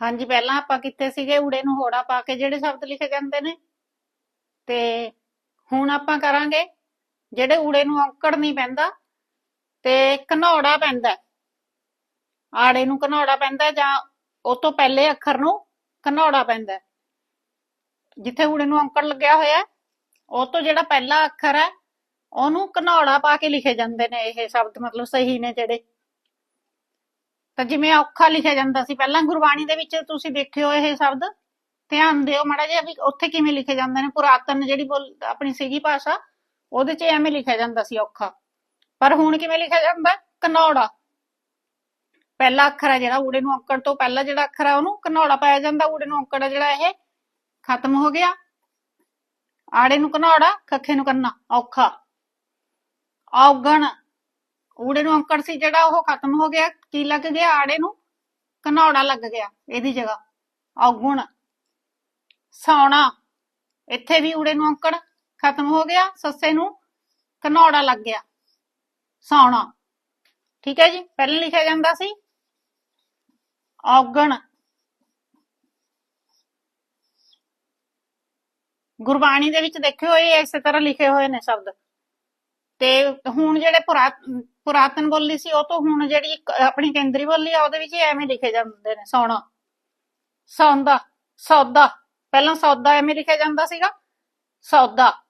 ਹਾਂਜੀ ਪਹਿਲਾਂ ਆਪਾਂ ਕਿੱਥੇ ਸੀਗੇ? ਊੜੇ ਨੂੰ ਹੋੜਾ ਪਾ ਕੇ ਜਿਹੜੇ ਸ਼ਬਦ ਲਿਖੇ ਜਾਂਦੇ ਨੇ। ਤੇ ਹੁਣ ਆਪਾਂ ਕਰਾਂਗੇ ਜਿਹੜੇ ਊੜੇ ਨੂੰ ਔਂਕੜ ਨਹੀਂ ਪੈਂਦਾ ਤੇ ਘਨੌੜਾ ਪੈਂਦਾ। ਆੜੇ ਨੂੰ ਘਨੌੜਾ ਪੈਂਦਾ ਜਾਂ ਉਹ ਤੋਂ ਪਹਿਲੇ ਅੱਖਰ ਨੂੰ ਘਨੌੜਾ ਪੈਂਦਾ। ਹੈ। ਜਿੱਥੇ ਊੜੇ ਨੂੰ ਔਂਕੜ ਲੱਗਿਆ ਹੋਇਆ ਹੈ, ਉਹ ਤੋਂ ਜਿਹੜਾ ਪਹਿਲਾ ਅੱਖਰ ਹੈ ਉਹਨੂੰ ਘਨੌੜਾ ਪਾ ਕੇ ਲਿਖੇ ਜਾਂਦੇ ਨੇ ਇਹ ਸ਼ਬਦ ਮਤਲਬ ਸਹੀ ਨੇ ਜਿਹੜੇ। ਤਾਂ ਜਿਵੇਂ ਔਖਾ ਲਿਖਿਆ ਜਾਂਦਾ ਸੀ। ਪਹਿਲਾਂ ਗੁਰਬਾਣੀ ਦੇ ਵਿੱਚ ਤੁਸੀਂ ਦੇਖਿਓ ਇਹ ਸ਼ਬਦ। ਧਿਆਨ ਦਿਓ ਮਾੜਾ ਜਿਹਾ ਵੀ ਉੱਥੇ ਕਿਵੇਂ ਲਿਖੇ ਜਾਂਦੇ ਨੇ। ਪੁਰਾਤਨ ਜਿਹੜੀ ਬੋਲ, ਆਪਣੀ ਸੀਗੀ ਭਾਸ਼ਾ, ਉਹਦੇ 'ਚ ਐਵੇਂ ਲਿਖਿਆ ਜਾਂਦਾ ਸੀ ਔਖਾ। ਪਰ ਹੁਣ ਕਿਵੇਂ ਲਿਖਿਆ ਜਾਂਦਾ? ਕਨੌੜਾ ਪਹਿਲਾ ਅੱਖਰ ਹੈ ਜਿਹੜਾ ਊੜੇ ਨੂੰ ਔਂਕੜ ਤੋਂ ਪਹਿਲਾ ਜਿਹੜਾ ਅੱਖਰ ਹੈ ਉਹਨੂੰ ਕਨੌੜਾ ਪਾਇਆ ਜਾਂਦਾ। ਊੜੇ ਨੂੰ ਔਂਕੜ ਜਿਹੜਾ ਇਹ ਖਤਮ ਹੋ ਗਿਆ। ਆੜੇ ਨੂੰ ਕਨੌੜਾ ਖੱਖੇ ਨੂੰ ਕੰਨਾ। ਔਖਾ। ਔਗਣ ਊੜੇ ਨੂੰ ਅੰਕੜ ਸੀ ਜਿਹੜਾ ਉਹ ਖਤਮ ਹੋ ਗਿਆ, ਕੀ ਲੱਗ ਗਿਆ ਆੜੇ ਨੂੰ? ਕਨੌੜਾ ਲੱਗ ਗਿਆ ਇਹਦੀ ਜਗ੍ਹਾ। ਔਗੁਣ, ਸੌਣਾ, ਇੱਥੇ ਵੀ ਊੜੇ ਨੂੰ ਅੰਕੜ ਖਤਮ ਹੋ ਗਿਆ, ਸੱਸੇ ਨੂੰ ਕਨੌੜਾ ਲੱਗ ਗਿਆ, ਸੌਣਾ। ਠੀਕ ਹੈ ਜੀ, ਪਹਿਲਾਂ ਲਿਖਿਆ ਜਾਂਦਾ ਸੀ ਔਗਣ। ਗੁਰਬਾਣੀ ਦੇ ਵਿੱਚ ਦੇਖਿਓ, ਇਹ ਇਸੇ ਤਰ੍ਹਾਂ ਲਿਖੇ ਹੋਏ ਨੇ ਸ਼ਬਦ। ਤੇ ਹੁਣ ਜਿਹੜੇ ਪੁਰਾ- ਪੁਰਾਤਨ ਬੋਲੀ ਸੀ, ਉਹ ਤੋਂ ਹੁਣ ਜਿਹੜੀ ਇੱਕ, ਆਪਣੀ ਕੇਂਦਰੀ ਬੋਲੀ ਆ, ਉਹਦੇ ਵਿੱਚ ਇਹ ਐਵੇਂ ਲਿਖੇ ਜਾਂਦੇ ਨੇ, ਸੌਣਾ। ਸੌਂਦਾ, ਸੌਦਾ। ਪਹਿਲਾਂ ਸੌਦਾ ਐਵੇਂ ਲਿਖਿਆ ਜਾਂਦਾ ਸੀਗਾ। ਸੌਦਾ।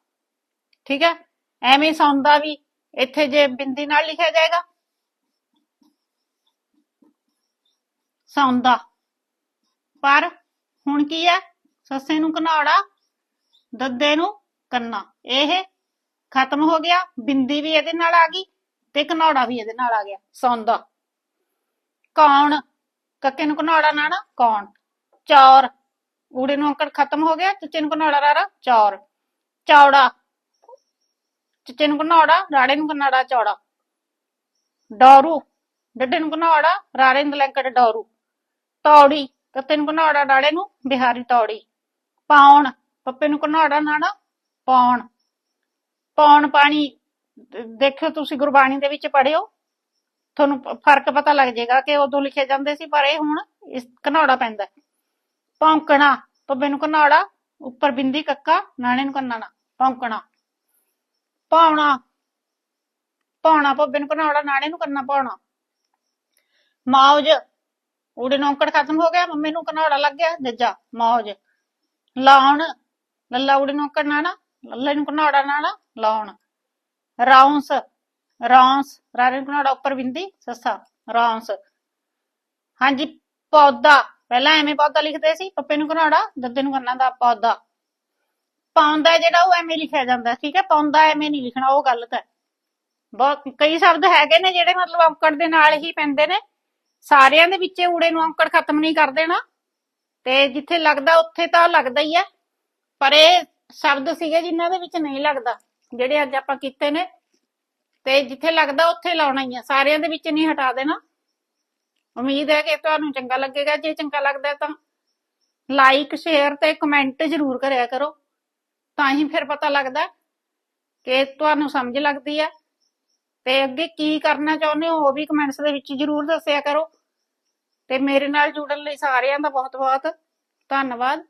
ਠੀਕ ਹੈ? ਐਵੇਂ ਸੌਂਦਾ ਵੀ ਇੱਥੇ ਜੇ ਬਿੰਦੀ ਨਾਲ ਲਿਖਿਆ ਜਾਏਗਾ। ਸੌਂਦਾ। ਪਰ ਹੁਣ ਕੀ ਹੈ? ਸੱਸੇ ਨੂੰ ਘਨਾੜਾ, ਦੱਦੇ ਨੂੰ ਕੰਨਾ। ਇਹ ਖਤਮ ਹੋ ਗਿਆ, ਬਿੰਦੀ ਵੀ ਇਹਦੇ ਨਾਲ ਆ ਗਈ ਤੇ ਘਨੌੜਾ ਵੀ ਇਹਦੇ ਨਾਲ ਆ ਗਿਆ, ਸੌਂਦਾ। ਕੌਣ? ਕੱਕੇ ਨੂੰ ਘਨੌੜਾ ਨਾ ਨਾ, ਕੌਣ? ਚੌਰ। ਊੜੇ ਨੂੰ ਅੰਕੜ ਖਤਮ ਹੋ ਗਿਆ, ਚਿੱਚੇ ਨੂੰ ਘਨੌੜਾ ਰਾਰਾ, ਚੌਰ। ਚੌੜਾ। ਚਿੱਚੇ ਨੂੰ ਘਨੌੜਾ, ਰਾੜੇ ਨੂੰ ਘਨਾੜਾ, ਚੌੜਾ। ਡੌਰੂ। ਡੱਡੇ ਨੂੰ ਘਨੌੜਾ, ਰਾੜੇ ਨੂੰ ਲੰਕੜ, ਡੌਰੂ। ਤੌੜੀ। ਕੱਤੇ ਨੂੰ ਘਨੌੜਾ, ਰਾੜੇ ਨੂੰ ਬਿਹਾਰੀ ਤੌੜੀ। ਪਾਉਣ। ਪੱਪੇ ਨੂੰ ਘਨੌੜਾ ਨਾਣਾ ਪਾਉਣ। ਪੌਣ ਪਾਣੀ, ਦੇਖਿਓ ਤੁਸੀਂ ਗੁਰਬਾਣੀ ਦੇ ਵਿੱਚ ਪੜਿਓ ਤੁਹਾਨੂੰ ਫ਼ਰਕ ਪਤਾ ਲੱਗ ਜਾਏਗਾ ਕਿ ਉਦੋਂ ਲਿਖੇ ਜਾਂਦੇ ਸੀ, ਪਰ ਇਹ ਹੁਣ ਇਸ ਘਨੌੜਾ ਪੈਂਦਾ ਹੈ। ਭੌਂਕਣਾ ਪੱਬੇ ਨੂੰ ਘਨੌੜਾ, ਉੱਪਰ ਬਿੰਦੀ ਕੱਕਾ, ਨਾਣੇ ਨੂੰ ਕੰਨਾਣਾ, ਭੌਂਕਣਾ। ਪਾਉਣਾ ਪਾਉਣਾ ਪੱਬੇ ਨੂੰ ਘਨੌੜਾ, ਨਾਣੇ ਨੂੰ ਕੰਨਾ ਪਾਉਣਾ ਮੌਜ, ਊੜੇ ਨੂੰ ਖਤਮ ਹੋ ਗਿਆ, ਮੰਮੀ ਨੂੰ ਘਨੌੜਾ ਲੱਗ ਗਿਆ ਜੱਜਾ ਮੌਜ। ਲਾਉਣ, ਲੱਲਾ ਊੜੇ ਨੂੰ ਔਂਕੜ ਨਾਣਾ ਲੱਲੇ ਨੂੰ ਘਨੌੜਾ ਨਾਣਾ ਲਾਉਣ। ਰੌਂਸ ਰੌਂਸ ਰਾਰੇ ਨੂੰ ਘਨੌੜਾ ਉੱਪਰ ਬਿੰਦੀ, ਸੱਸਾ ਰੌਂਸ ਹਾਂਜੀ, ਪੌਦਾ। ਪਹਿਲਾਂ ਐਵੇਂ ਪੌਦਾ ਲਿਖਦੇ ਸੀ, ਪੱਪੇ ਨੂੰ ਘਨੌੜਾ, ਦੱਦੇ ਨੂੰ ਕੰਨਾਂ ਦਾ ਪੌਦਾ। ਪਾਉਂਦਾ ਜਿਹੜਾ ਉਹ ਐਵੇਂ ਲਿਖਿਆ ਜਾਂਦਾ, ਠੀਕ ਹੈ? ਪਾਉਂਦਾ ਐਵੇਂ ਨਹੀਂ ਲਿਖਣਾ, ਉਹ ਗਲਤ ਹੈ। ਬਹੁਤ, ਕਈ ਸ਼ਬਦ ਹੈਗੇ ਨੇ ਜਿਹੜੇ ਮਤਲਬ ਔਂਕੜ ਦੇ ਨਾਲ ਹੀ ਪੈਂਦੇ ਨੇ। ਸਾਰਿਆਂ ਦੇ ਵਿੱਚ ਊੜੇ ਨੂੰ ਔਂਕੜ ਖਤਮ ਨਹੀਂ ਕਰ ਦੇਣਾ। ਤੇ ਜਿੱਥੇ ਲੱਗਦਾ, ਉੱਥੇ ਤਾਂ ਲੱਗਦਾ ਹੀ ਹੈ। ਪਰ ਇਹ ਸ਼ਬਦ ਸੀਗੇ ਜਿਨ੍ਹਾਂ ਦੇ ਵਿੱਚ ਨਹੀਂ ਲੱਗਦਾ। ਜਿਹੜੇ ਅੱਜ ਆਪਾਂ ਕੀਤੇ ਨੇ, ਤੇ ਜਿੱਥੇ ਲੱਗਦਾ ਉੱਥੇ ਲਾਉਣਾ ਹੀ ਆ। ਸਾਰਿਆਂ ਦੇ ਵਿੱਚ ਨਹੀਂ ਹਟਾ ਦੇਣਾ। ਉਮੀਦ ਹੈ ਕਿ ਤੁਹਾਨੂੰ ਚੰਗਾ ਲੱਗੇਗਾ। ਜੇ ਚੰਗਾ ਲੱਗਦਾ ਤਾਂ ਲਾਈਕ ਸ਼ੇਅਰ ਤੇ ਕਮੈਂਟ ਜ਼ਰੂਰ ਕਰਿਆ ਕਰੋ। ਤਾਂ ਹੀ ਫਿਰ ਪਤਾ ਲੱਗਦਾ ਕਿ ਤੁਹਾਨੂੰ ਸਮਝ ਲੱਗਦੀ ਆ। ਤੇ ਅੱਗੇ ਕੀ ਕਰਨਾ ਚਾਹੁੰਦੇ ਹੋ, ਉਹ ਵੀ ਕਮੈਂਟਸ ਦੇ ਵਿੱਚ ਜ਼ਰੂਰ ਦੱਸਿਆ ਕਰੋ। ਤੇ ਮੇਰੇ ਨਾਲ ਜੁੜਨ ਲਈ ਸਾਰਿਆਂ ਦਾ ਬਹੁਤ ਬਹੁਤ ਧੰਨਵਾਦ।